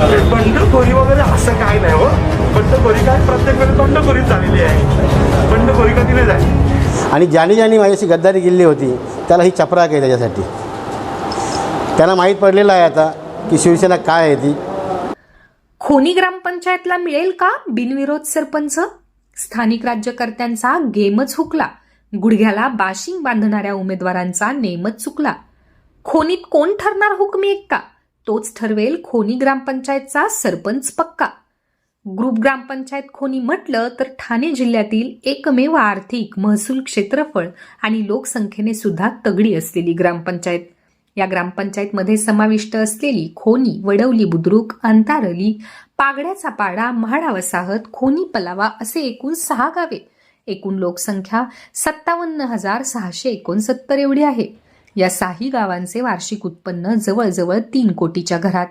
बंडखोरी वगैरे असं काय नाही हो. बंडखोरी काय? प्रत्येक वेळेस बंडखोरीच झालेली आहे. बंडखोरी कधी नाही झाली. आणि ज्याने ज्याने माझ्याशी गद्दारी केली होती त्याला ही चपराक आहे त्याच्यासाठी. त्याला माहीत पडलेलं आहे आता की शिवसेना काय आहे ती. खोनी ग्रामपंचायतला मिळेल का बिनविरोध सरपंच? स्थानिक राज्यकर्त्यांचा गेमच हुकला. गुडघ्याला बाशिंग बांधणाऱ्या उमेदवारांचा नेमच चुकला. खोनीत कोण ठरणार हुकमी एक्का तोच ठरवेल खोनी ग्रामपंचायतचा सरपंच पक्का. ग्रुप ग्रामपंचायत खोनी म्हटलं तर ठाणे जिल्ह्यातील एकमेव आर्थिक महसूल क्षेत्रफळ आणि लोकसंख्येने सुद्धा तगडी असलेली ग्रामपंचायत. या ग्रामपंचायतमध्ये समाविष्ट असलेली खोनी वडवली बुद्रुक अंतारली पागड्याचा पाडा म्हाडा वसाहत खोनी पलावा असे एकूण सहा गावे. एकूण लोकसंख्या सत्तावन्न हजार सहाशे एकोणसत्तर एवढी आहे. या साही गावांचे वार्षिक उत्पन्न जवळजवळ तीन कोटीच्या घरात.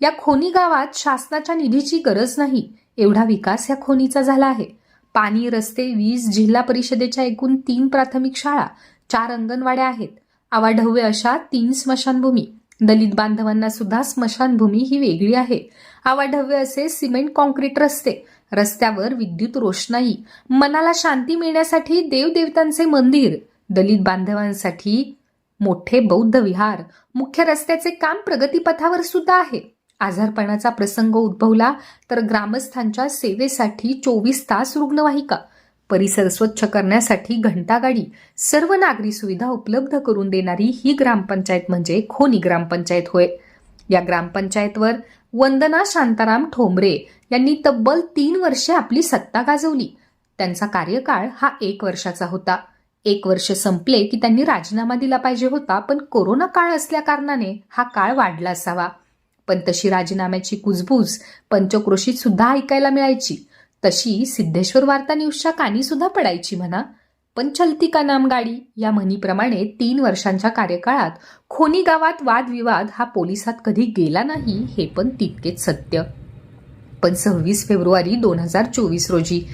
या खोनी गावात शासनाच्या निधीची गरज नाही एवढा विकास या खोनीचा झाला आहे. पाणी रस्ते वीज जिल्हा परिषदेच्या एकूण तीन प्राथमिक शाळा चार अंगणवाड्या आहेत. आवाढव्य अशा तीन स्मशानभूमी दलित बांधवांना सुद्धा स्मशानभूमी ही वेगळी आहे. आवाढव्य असे सिमेंट कॉन्क्रीट रस्ते रस्त्यावर विद्युत रोषणाई मनाला शांती मिळण्यासाठी देवदेवतांचे मंदिर दलित बांधवांसाठी मोठे बौद्ध विहार मुख्य रस्त्याचे काम प्रगतीपथावर सुद्धा आहे. आजारपणाचा प्रसंग उद्भवला तर ग्रामस्थांच्या सेवेसाठी चोवीस तास रुग्णवाहिका परिसर स्वच्छ करण्यासाठी घंटागाडी सर्व नागरी सुविधा उपलब्ध करून देणारी ही ग्रामपंचायत म्हणजे खोनी ग्रामपंचायत होय. या ग्रामपंचायतवर वंदना शांताराम ठोंबरे यांनी तब्बल तीन वर्षे आपली सत्ता गाजवली. त्यांचा कार्यकाळ हा एक वर्षाचा होता. एक वर्ष संपले की त्यांनी राजीनामा दिला पाहिजे होता पण कोरोना काळ असल्या कारणाने हा काळ वाढला असावा. पण तशी राजीनाम्याची कुजबूज पंचक्रोशीत सुद्धा ऐकायला मिळायची. तशी सिद्धेश्वर वार्ता न्यूजच्या कानी सुद्धा पडायची म्हणा. पण चलती का नाम गाडी या म्हणीप्रमाणे तीन वर्षांच्या कार्यकाळात खोनी गावात वादविवाद हा पोलिसात कधी गेला नाही हे पण तितकेच सत्य. पण सव्वीस फेब्रुवारी दोन हजार चोवीस रोजी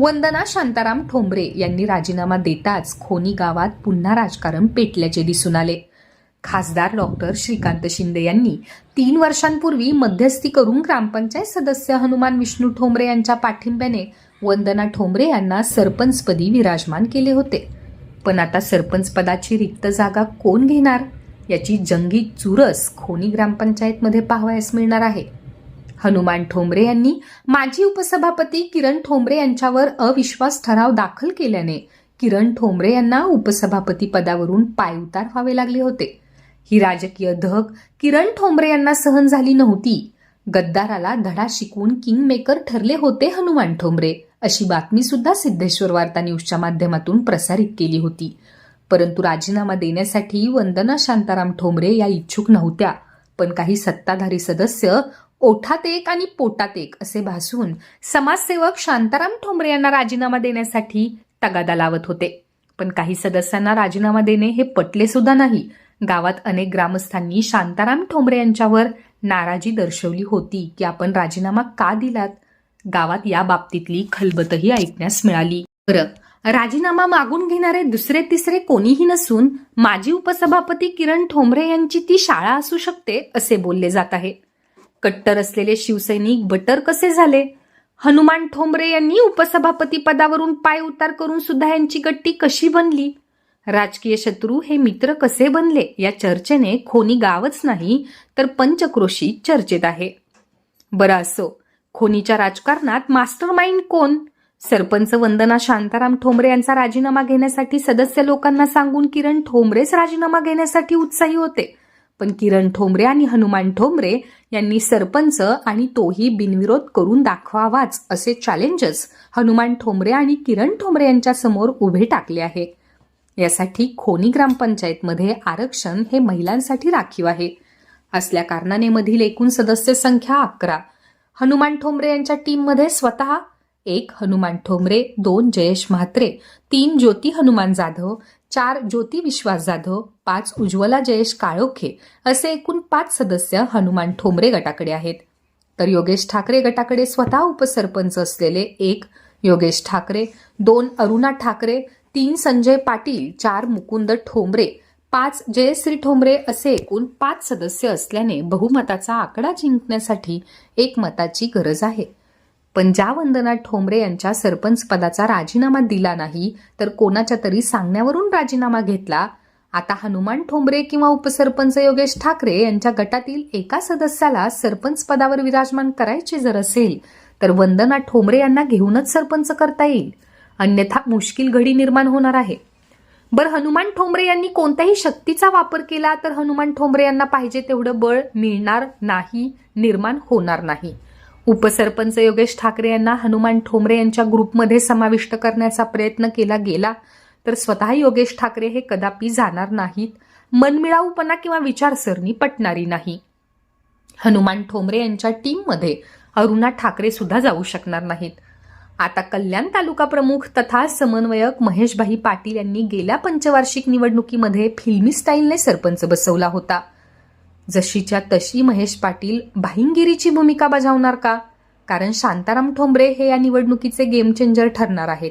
वंदना शांताराम ठोंबरे यांनी राजीनामा देताच खोनी गावात पुन्हा राजकारण पेटल्याचे दिसून आले. खासदार डॉक्टर श्रीकांत शिंदे यांनी तीन वर्षांपूर्वी मध्यस्थी करून ग्रामपंचायत सदस्य हनुमान विष्णू ठोंबरे यांच्या पाठिंब्याने वंदना ठोंबरे यांना सरपंचपदी विराजमान केले होते. पण आता सरपंच पदाची रिक्त जागा कोण घेणार? याची जंगी चुरस खोनी ग्रामपंचायतमध्ये पाहावयास मिळणार आहे. हनुमान ठोंबरे यांनी माजी उपसभापती किरण ठोंबरे यांच्यावर अविश्वास ठराव दाखल केल्याने किरण ठोंबरे यांना उपसभापती पदावरून पायउतार व्हावे लागले होते. ही राजकीय धग किरण ठोंबरे यांना सहन झाली नव्हती. गद्दाराला धडा शिकवून किंगमेकर ठरले होते हनुमान ठोंबरे अशी बातमी सुद्धा सिद्धेश्वर वार्ता न्यूजच्या माध्यमातून प्रसारित केली होती. परंतु राजीनामा देण्यासाठी वंदना शांताराम ठोंबरे या इच्छुक नव्हत्या पण काही सत्ताधारी सदस्य ओठात एक आणि पोटात एक असे भासून समाजसेवक शांताराम ठोंबरे यांना राजीनामा देण्यासाठी तगादा लावत होते. पण काही सदस्यांना राजीनामा देणे हे पटले सुद्धा नाही. गावात अनेक ग्रामस्थांनी शांताराम ठोंबरे यांच्यावर नाराजी दर्शवली होती की आपण राजीनामा का दिलात? गावात या बाबतीतली खलबतही ऐकण्यास मिळाली. बरं राजीनामा मागून घेणारे दुसरे तिसरे कोणीही नसून माजी उपसभापती किरण ठोंबरे यांची ती शाळा असू शकते असे बोलले जात आहे. कट्टर असलेले शिवसैनिक बटर कसे झाले? हनुमान ठोंबरे यांनी उपसभापती पदावरून पाय उतार करून सुद्धा यांची गट्टी कशी बनली? राजकीय शत्रू हे मित्र कसे बनले? या चर्चेने खोनी गावच नाही तर पंचक्रोशी चर्चेत आहे. बरं असो खोनीच्या राजकारणात मास्टर माइंड कोण? सरपंच वंदना शांताराम ठोंबरे यांचा राजीनामा घेण्यासाठी सदस्य लोकांना सांगून किरण ठोंबरेच राजीनामा घेण्यासाठी उत्साही होते. पण किरण ठोंबरे आणि हनुमान ठोंबरे यांनी सरपंच आणि तोही बिनविरोध करून दाखवावाच असे चॅलेंजेस हनुमान ठोंबरे आणि किरण ठोंबरे यांच्या समोर उभे टाकले आहे. यासाठी खोनी ग्रामपंचायतमध्ये आरक्षण हे महिलांसाठी राखीव आहे. असल्या कारणाने मधील एकूण सदस्य संख्या अकरा. हनुमान ठोंबरे यांच्या टीममध्ये स्वतः एक हनुमान ठोंबरे. दोन जयेश म्हात्रे. तीन ज्योती हनुमान जाधव. चार ज्योती विश्वास जाधव. पाच उज्ज्वला जयेश काळोखे. असे एकूण पाच सदस्य हनुमान ठोंबरे गटाकडे आहेत. तर योगेश ठाकरे गटाकडे स्वतः उपसरपंच असलेले एक योगेश ठाकरे. दोन अरुणा ठाकरे. तीन संजय पाटील. चार मुकुंद ठोंबरे. पाच जयश्री ठोंबरे असे एकूण पाच सदस्य असल्याने बहुमताचा आकडा जिंकण्यासाठी एक मताची गरज आहे. पण ज्या वंदना ठोंबरे यांच्या सरपंच पदाचा राजीनामा दिला नाही तर कोणाच्या तरी सांगण्यावरून राजीनामा घेतला? आता हनुमान ठोंबरे किंवा उपसरपंच योगेश ठाकरे यांच्या गटातील एका सदस्याला सरपंच पदावर विराजमान करायचे जर असेल तर वंदना ठोंबरे यांना घेऊनच सरपंच करता येईल. अन्यथा मुश्किल घडी निर्माण होणार आहे. बरं हनुमान ठोंबरे यांनी कोणत्याही शक्तीचा वापर केला तर हनुमान ठोंबरे यांना पाहिजे तेवढं बळ मिळणार नाही निर्माण होणार नाही. उपसरपंच योगेश ठाकरे यांना हनुमान ठोंबरे यांच्या ग्रुपमध्ये समाविष्ट करण्याचा प्रयत्न केला गेला तर स्वतः योगेश ठाकरे हे कदापि जाणार नाहीत. मनमिळाऊपणा किंवा विचारसरणी पटणारी नाही. हनुमान ठोंबरे यांच्या टीममध्ये अरुणा ठाकरे सुद्धा जाऊ शकणार नाहीत. आता कल्याण तालुका प्रमुख तथा समन्वयक महेशभाई पाटील यांनी गेल्या पंचवार्षिक निवडणुकीमध्ये फिल्मी स्टाईलने सरपंच बसवला होता. जशीच्या तशी महेश पाटील भाईंगिरीची भूमिका बजावणार का? कारण शांताराम ठोंबरे हे या निवडणुकीचे गेम चेंजर ठरणार आहेत.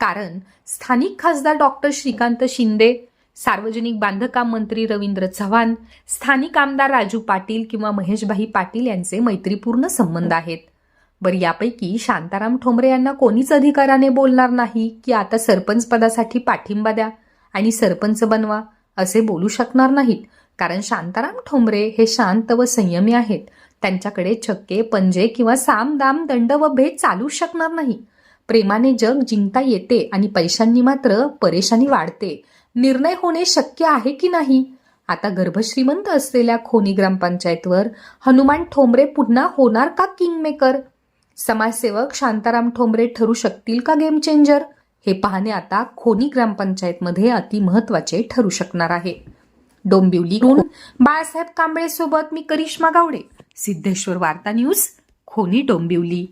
कारण स्थानिक खासदार डॉक्टर श्रीकांत शिंदे सार्वजनिक बांधकाम मंत्री रवींद्र चव्हाण स्थानिक आमदार राजू पाटील किंवा महेशभाई पाटील यांचे मैत्रीपूर्ण संबंध आहेत. बरं यापैकी शांताराम ठोंबरे यांना कोणीच अधिकाराने बोलणार नाही की आता सरपंच पदासाठी पाठिंबा द्या आणि सरपंच बनवा असे बोलू शकणार नाहीत. कारण शांताराम ठोंबरे हे शांत व संयमी आहेत. त्यांच्याकडे छक्के पंजे किंवा साम दाम दंड व भेद चालू शकणार नाही. प्रेमाने जग जिंकता येते आणि पैशांनी मात्र परेशानी वाढते. निर्णय होणे शक्य आहे की नाही? आता गर्भश्रीमंत असलेल्या खोनी ग्रामपंचायतवर हनुमान ठोंबरे पुन्हा होणार का किंगमेकर समाजसेवक शांताराम ठोंबरे ठरू शकतील का गेम चेंजर हे पाहणे आता खोनी ग्रामपंचायतमध्ये अतिमहत्वाचे ठरू शकणार आहे. डोंबिवलीहून बाळासाहेब कांबळे सोबत मी करिश्मा गावडे सिद्धेश्वर वार्ता न्यूज खोनी डोंबिवली.